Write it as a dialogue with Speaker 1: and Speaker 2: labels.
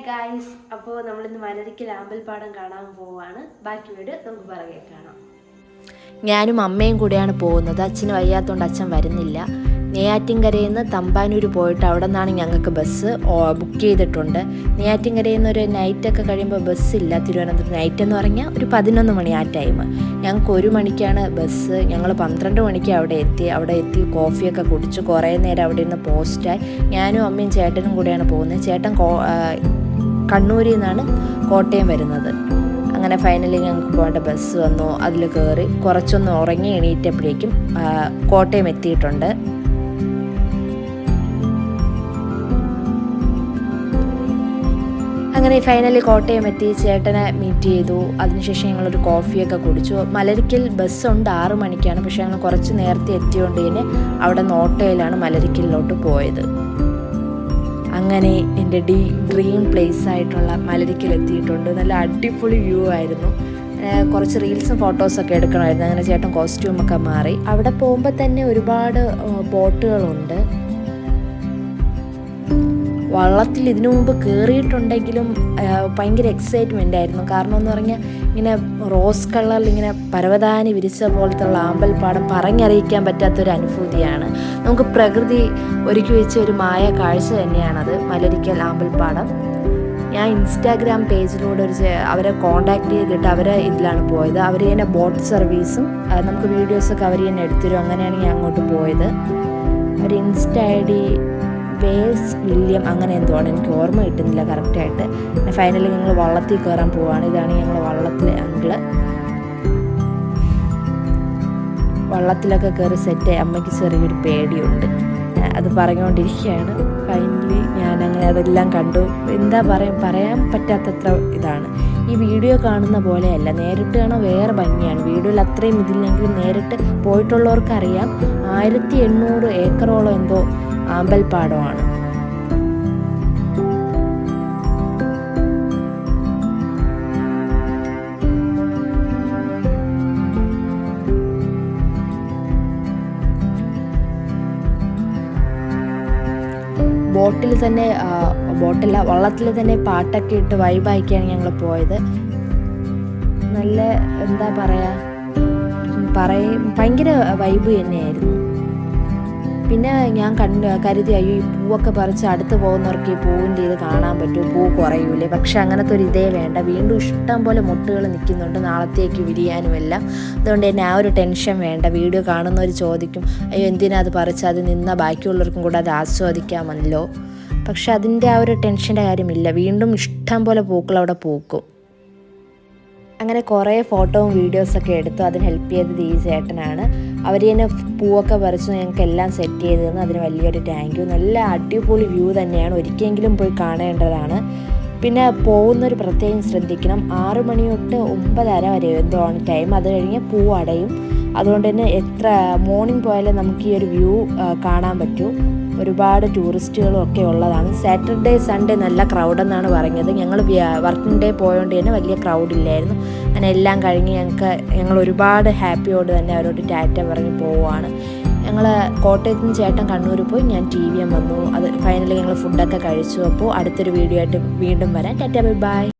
Speaker 1: Guys അപ്പോൾ നമ്മളിന്ന് മലരിക്കൽ ആമ്പൽപ്പാടം കാണാൻ പോവാണ്. ബാക്കി വീട് നമുക്ക് പുറകെ കാണാം.
Speaker 2: ഞാനും അമ്മയും കൂടെയാണ് പോകുന്നത്. അച്ഛന് വയ്യാത്തതുകൊണ്ട് അച്ഛൻ വരുന്നില്ല. നെയ്യാറ്റിൻകരയിൽ നിന്ന് തമ്പാനൂർ പോയിട്ട് അവിടെ നിന്നാണ് ഞങ്ങൾക്ക് ബസ് ബുക്ക് ചെയ്തിട്ടുണ്ട്. നെയ്യാറ്റിൻകരയിൽ നിന്ന് ഒരു നൈറ്റൊക്കെ കഴിയുമ്പോൾ ബസ് ഇല്ല. തിരുവനന്തപുരം നൈറ്റ് എന്ന് പറഞ്ഞാൽ ഒരു പതിനൊന്ന് മണി ആ ടൈം ഞങ്ങൾക്ക് ഒരു മണിക്കാണ് ബസ് ഞങ്ങൾ പന്ത്രണ്ട് മണിക്ക് അവിടെ എത്തി. അവിടെ എത്തി കോഫിയൊക്കെ കുടിച്ച് കുറേ നേരം അവിടെ നിന്ന് പോസ്റ്റായി ഞാനും അമ്മയും ചേട്ടനും കൂടെയാണ് പോകുന്നത്. ചേട്ടൻ കണ്ണൂരിൽ നിന്നാണ് കോട്ടയം വരുന്നത്. അങ്ങനെ ഫൈനലി ഞങ്ങൾക്ക് പോകേണ്ട ബസ് വന്നു. അതിൽ കയറി കുറച്ചൊന്ന് ഉറങ്ങി എണീറ്റപ്പോഴേക്കും കോട്ടയം എത്തിയിട്ടുണ്ട്. അങ്ങനെ ഫൈനലി കോട്ടയം എത്തി. ചേട്ടനെ മീറ്റ് ചെയ്തു. അതിനുശേഷം ഞങ്ങളൊരു കോഫിയൊക്കെ കുടിച്ചു. മലരിക്കൽ ബസ്സുണ്ട് ആറു മണിക്കാണ്. പക്ഷേ ഞങ്ങൾ കുറച്ച് നേരത്തെ എത്തിയോണ്ട് തന്നെ അവിടെ നിന്ന് ഓട്ടോയിലാണ് മലരിക്കലിലോട്ട് പോയത്. അങ്ങനെ എന്റെ ഡി ഡ്രീം പ്ലേസ് ആയിട്ടുള്ള മലരിക്കൽ എത്തിയിട്ടുണ്ട് നല്ല അടിപൊളി വ്യൂ ആയിരുന്നു. കുറച്ച് റീൽസും ഫോട്ടോസൊക്കെ എടുക്കണമായിരുന്നു. അങ്ങനെ ചേട്ടൻ കോസ്റ്റ്യൂമൊക്കെ മാറി. അവിടെ പോകുമ്പോൾ തന്നെ ഒരുപാട് ബോട്ടുകളുണ്ട് വള്ളത്തിൽ ഇതിനു മുമ്പ് കയറിയിട്ടുണ്ടെങ്കിലും ഭയങ്കര എക്സൈറ്റ്മെന്റ് ആയിരുന്നു. കാരണം എന്ന് പറഞ്ഞാൽ ഇങ്ങനെ റോസ് കളറിൽ ഇങ്ങനെ പരവതാനി വിരിച്ച പോലത്തെ ഉള്ള ആമ്പൽപ്പാടം പറഞ്ഞറിയിക്കാൻ പറ്റാത്തൊരു അനുഭൂതിയാണ്. നമുക്ക് പ്രകൃതി ഒരുക്കി വെച്ച ഒരു മായ കാഴ്ച തന്നെയാണത് മലരിക്കൽ ആമ്പൽപ്പാടം ഞാൻ ഇൻസ്റ്റാഗ്രാം പേജിലൂടെ ഒരു അവരെ കോണ്ടാക്ട് ചെയ്തിട്ട് അവരെ ഇതിലാണ് പോയത്. അവർ തന്നെ ബോട്ട് സർവീസും നമുക്ക് വീഡിയോസൊക്കെ അവർ തന്നെ എടുത്തരും. അങ്ങനെയാണ് ഞാൻ അങ്ങോട്ട് പോയത്. ഒരു insta I D was William അങ്ങനെ എന്തോ ആണ്. എനിക്ക് ഓർമ്മ കിട്ടുന്നില്ല കറക്റ്റായിട്ട് ഫൈനലി ഞങ്ങൾ വള്ളത്തിൽ കയറാൻ പോവാണ്. ഇതാണ് ഞങ്ങൾ വള്ളത്തിലെ അങ്കിൾ വള്ളത്തിലൊക്കെ കയറി സെറ്റ് അമ്മയ്ക്ക് ചെറിയൊരു പേടിയുണ്ട്. അത് പറഞ്ഞുകൊണ്ടിരിക്കുകയാണ് ഫൈനലി ഞാൻ അങ്ങനെ അതെല്ലാം കണ്ടു. എന്താ പറയാ പറയാൻ പറ്റാത്തത്ര ഇതാണ്. ഈ വീഡിയോ കാണുന്ന പോലെയല്ല. നേരിട്ട് കാണാൻ വേറെ ഭംഗിയാണ്. വീഡിയോയിൽ അത്രയും ഇതില്ലെങ്കിലും നേരിട്ട് പോയിട്ടുള്ളവർക്കറിയാം. ആയിരത്തി എണ്ണൂറ് ഏക്കറോളം എന്തോ ആമ്പൽപ്പാടമാണ്. ബോട്ടിൽ തന്നെ ബോട്ടില്ല വള്ളത്തിൽ തന്നെ പാട്ടൊക്കെ ഇട്ട് വൈബാക്കിയാണ് ഞങ്ങൾ പോയത്. നല്ല എന്താ പറയുക പറയും ഭയങ്കര വൈബ് തന്നെയായിരുന്നു. പിന്നെ ഞാൻ കണ്ട് കരുതി അയ്യോ ഈ പൂവൊക്കെ പറിച്ച് അടുത്ത് പോകുന്നവർക്ക് ഈ പൂവിന്റെ ഇത് കാണാൻ പറ്റുമോ? പൂ കുറയൂലേ. പക്ഷെ അങ്ങനത്തെ ഒരു ഇതേ വേണ്ട. വീണ്ടും ഇഷ്ടം പോലെ മുട്ടുകൾ നിൽക്കുന്നുണ്ട് നാളത്തേക്ക് വിരിയാനുമെല്ലാം അതുകൊണ്ട് തന്നെ ആ ഒരു ടെൻഷൻ വേണ്ട. വീഡിയോ കാണുന്നവർ ചോദിക്കും അയ്യോ എന്തിനാ അത് പറിച്ച്? അത് നിന്ന ബാക്കിയുള്ളവർക്കും കൂടെ അത് ആസ്വദിക്കാമല്ലോ. പക്ഷെ അതിന്റെ ആ ഒരു ടെൻഷന്റെ കാര്യമില്ല. വീണ്ടും ഇഷ്ടം പോലെ പൂക്കൾ അവിടെ പൂക്കും. അങ്ങനെ കുറേ ഫോട്ടോയും വീഡിയോസൊക്കെ എടുത്തു. അതിന് ഹെൽപ്പ് ചെയ്തത് ഈ ചേട്ടനാണ്. അവർ തന്നെ പൂവൊക്കെ പറിച്ച് ഞങ്ങൾക്ക് എല്ലാം സെറ്റ് ചെയ്ത് തന്നു. അതിന് വലിയൊരു താങ്ക് യു നല്ല അടിപൊളി വ്യൂ തന്നെയാണ്. ഒരിക്കലെങ്കിലും പോയി കാണേണ്ടതാണ്. പിന്നെ പോകുന്നൊരു പ്രത്യേകം ശ്രദ്ധിക്കണം. ആറ് മണി തൊട്ട് ഒമ്പതര വരെ എന്തോ ആണ് ടൈം അത് കഴിഞ്ഞ് പൂ അടയും. അതുകൊണ്ട് തന്നെ എത്ര മോർണിംഗ് പോയാലും നമുക്ക് ഈ ഒരു വ്യൂ കാണാൻ പറ്റൂ. ഒരുപാട് ടൂറിസ്റ്റുകളും ഒക്കെ ഉള്ളതാണ്. സാറ്റർഡേ സൺഡേ നല്ല ക്രൗഡെന്നാണ് പറഞ്ഞത് ഞങ്ങൾ വർക്കിംഗ് ഡേ പോയതുകൊണ്ട് തന്നെ വലിയ ക്രൗഡ് ഇല്ലായിരുന്നു. അങ്ങനെ എല്ലാം കഴിഞ്ഞ് ഞങ്ങൾക്ക് ഞങ്ങൾ ഒരുപാട് ഹാപ്പിയോട് തന്നെ അവരോട് ടാറ്റ പറഞ്ഞ് പോവുകയാണ്. ഞങ്ങൾ കോട്ടയത്ത് നിന്ന് ചേട്ടൻ കണ്ണൂർ പോയി ഞാൻ ടി വി എം വന്നു. അത് ഫൈനലി ഞങ്ങൾ ഫുഡൊക്കെ കഴിച്ചു. അപ്പോൾ അടുത്തൊരു വീഡിയോ ആയിട്ട് വീണ്ടും വരാം. Tata bye bye